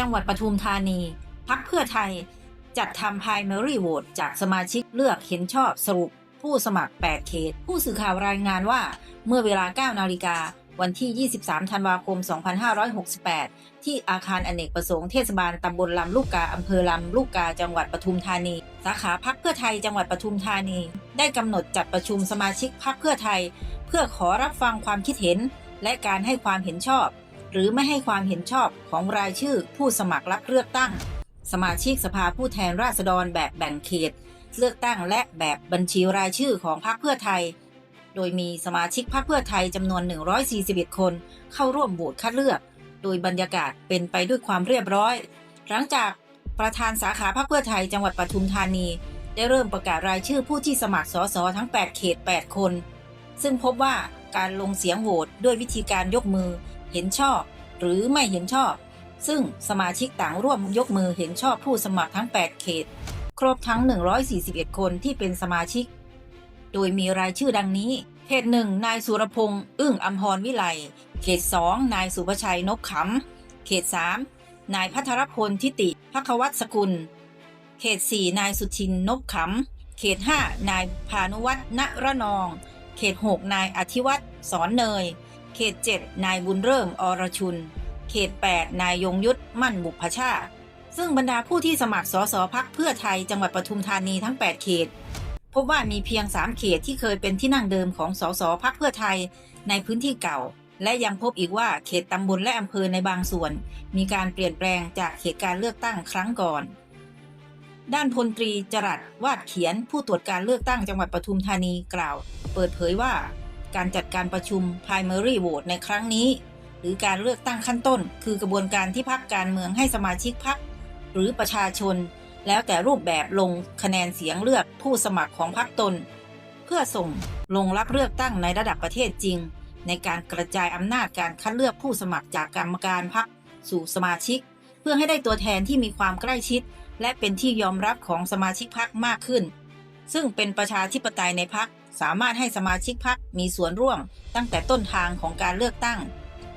จังหวัดปทุมธานี พักเพื่อไทย จัดทำ primary vote จากสมาชิกเลือกเห็นชอบสรุปผู้สมัคร 8 เขต ผู้สื่อข่าวรายงานว่า เมื่อเวลา 9 นาฬิกา วันที่ 23 ธันวาคม 2568 ที่อาคารอเนกประสงค์เทศบาลตำบลลำลูกกาอำเภอลำลูกกา จังหวัดปทุมธานี สาขาพักเพื่อไทย จังหวัดปทุมธานี ได้กำหนดจัดประชุมสมาชิกพักเพื่อไทย เพื่อขอรับฟังความคิดเห็น และการให้ความเห็นชอบ หรือไม่ให้ความเห็นชอบของรายชื่อผู้สมัครรับเลือกตั้ง สมาชิกสภาผู้แทนราษฎรแบบแบ่งเขต เลือกตั้งและแบบบัญชีรายชื่อของพรรคเพื่อไทย โดยมีสมาชิกพรรคเพื่อไทยจำนวน 141 คน เข้าร่วมโหวตคัดเลือก โดยบรรยากาศเป็นไปด้วยความเรียบร้อย หลังจากประธานสาขาพรรคเพื่อไทยจังหวัดปทุมธานี ได้เริ่มประกาศรายชื่อผู้ที่สมัครสสทั้ง 8 เขต 8 คน ซึ่งพบว่าการลงเสียงโหวตด้วยวิธีการยกมือ เห็นชอบ หรือไม่เห็นชอบ ซึ่งสมาชิกต่างร่วมยกมือเห็นชอบผู้สมัครทั้ง 8 เขต ครบทั้ง 141 คนที่เป็นสมาชิก โดยมีรายชื่อดังนี้ เขตหนึ่งนายสุรพงษ์อึ้งอัมพรวิไล เขตสองนายสุภชัยนกขำ เขตสามนายพัทรพลทิติพักวัตสกุล เขตสี่นายสุชินนกขำ เขตห้านายพานุวัฒน์ณระนอง เขตหกนายอธิวัตรสอนเนย เขตเจ็ดนายบุญเริ่มอรชุน เขต 8 นายยงยุทธมั่นบุพชา ซึ่งบรรดาผู้ที่สมัครสสพักเพื่อไทยจังหวัดปทุมธานีทั้ง 8 เขต พบว่ามีเพียง 3 เขตที่เคยเป็นที่นั่งเดิมของสสพักเพื่อไทยในพื้นที่เก่า และยังพบอีกว่าเขตตำบลและอำเภอในบางส่วน มีการเปลี่ยนแปลงจากเขตการเลือกตั้งครั้งก่อนด้านพลตรีจรัสวาดเขียนผู้ตรวจการเลือกตั้งจังหวัดปทุมธานีกล่าว เปิดเผยว่า การจัดการประชุม primary vote ในครั้งนี้ หรือการเลือกตั้งขั้นต้น คือกระบวนการที่พักการเมืองให้สมาชิกพักหรือประชาชน แล้วแต่รูปแบบลงคะแนนเสียงเลือกผู้สมัครของพรรคตน เพื่อส่งลงรับเลือกตั้งในระดับประเทศจริง ในการกระจายอำนาจการคัดเลือกผู้สมัครจากกรรมการพรรคสู่สมาชิก เพื่อให้ได้ตัวแทนที่มีความใกล้ชิด และเป็นที่ยอมรับของสมาชิกพรรคมากขึ้น ซึ่งเป็นประชาธิปไตยในพรรค สามารถให้สมาชิกพรรคมีส่วนร่วมตั้งแต่ต้นทางของการเลือกตั้ง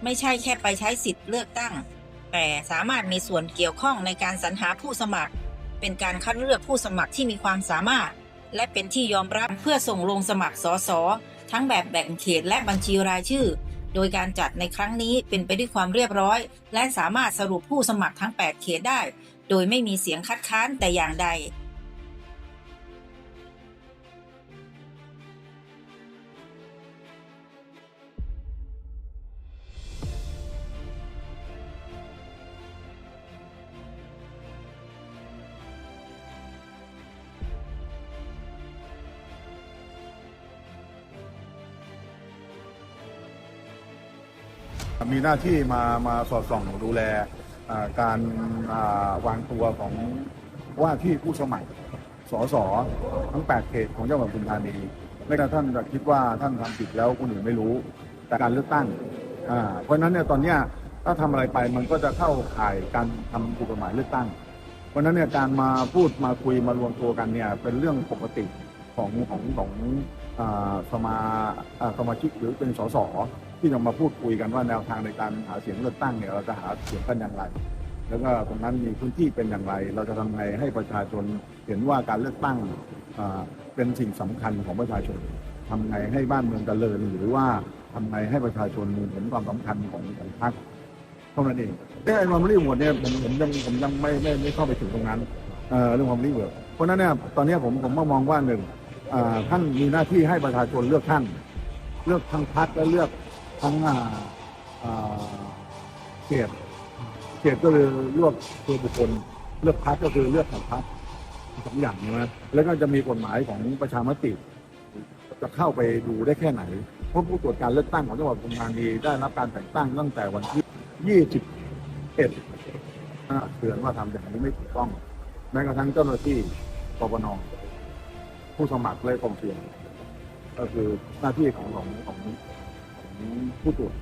ไม่ใช่แค่ไปใช้สิทธิ์เลือกตั้ง แต่สามารถมีส่วนเกี่ยวข้องในการสรรหาผู้สมัคร เป็นการคัดเลือกผู้สมัครที่มีความสามารถ และเป็นที่ยอมรับเพื่อส่งลงสมัครสสทั้งแบบแบ่งเขตและบัญชีรายชื่อ โดยการจัดในครั้งนี้เป็นไปด้วยความเรียบร้อย และสามารถสรุปผู้สมัครทั้ง 8 เขตได้ โดยไม่มีเสียงคัดค้านแต่อย่างใด มีหน้าที่มามาสอดส่องดูแลการาวางตัวของว่าที่ผู้สมัครสสทั้ง 8 เขตของจังหวัดปทุมธานีไม่กระทั่งจะคิดว่าท่านทำผิดแล้วคนอื่นไม่รู้แต่การเลือกตั้งเพราะฉะนั้นเนี่ยตอนเนี้ยถ้าทำอะไรไปมันก็จะเข้าข่ายการทำถูกกฎหมายเลือกตั้ง เพราะฉะนั้นเนี่ยการมาพูดมาคุยมารวมตัวกันเนี่ยเป็นเรื่องปกติของของของอสมาสมาชิกหรือเป็นสส ที่จะมาพูดคุยกันว่าแนวทางในการหาเสียงเลือกตั้งเนี่ยเราจะหาเสียงกันอย่างไร แล้วก็ตรงนั้นมีพื้นที่เป็นอย่างไร เราจะทำไงให้ประชาชนเห็นว่าการเลือกตั้งเป็นสิ่งสำคัญของประชาชนทำไงให้บ้านเมืองเจริญหรือว่าทำไงให้ประชาชนเห็นความสำคัญของของพรรคเท่านั้นเองเรื่องไอ้ความรีบหมดเนี่ยผมผมยังผมยังไม่ไม่ไม่เข้าไปถึงตรงนั้นเรื่องความรีบหมดเพราะนั้นเนี่ยตอนนี้ผมผมมองว่าหนึ่งท่านมีหน้าที่ให้ประชาชนเลือกท่าน เลือกทั้งพรรคและเลือก ทั้งอ่าอ่าเขตเขตก็คือเลือกตัวบุคคลเลือกพรรคก็คือเลือกของพรรคสองอย่างใช่ไหมแล้วก็จะมีกฎหมายของประชามติ จะเข้าไปดูได้แค่ไหนเพราะผู้ตรวจการเลือกตั้งของจังหวัดปทุมธานีได้รับการแต่งตั้งตั้งแต่วันที่ 21เตือนว่าทำอย่างนี้ไม่ถูกต้อง แม้กระทั่งเจ้าหน้าที่ปปนผู้สมัครและกองเชียร์ก็คือหน้าที่ของของของ ของผู้ตรวจ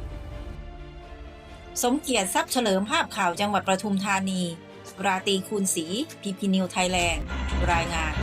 สมเกียรติทรัพย์เฉลิมภาพข่าวจังหวัดประทุมธานี ราตีคูณศรีพีพีนิวไทยแลนด์ รายงาน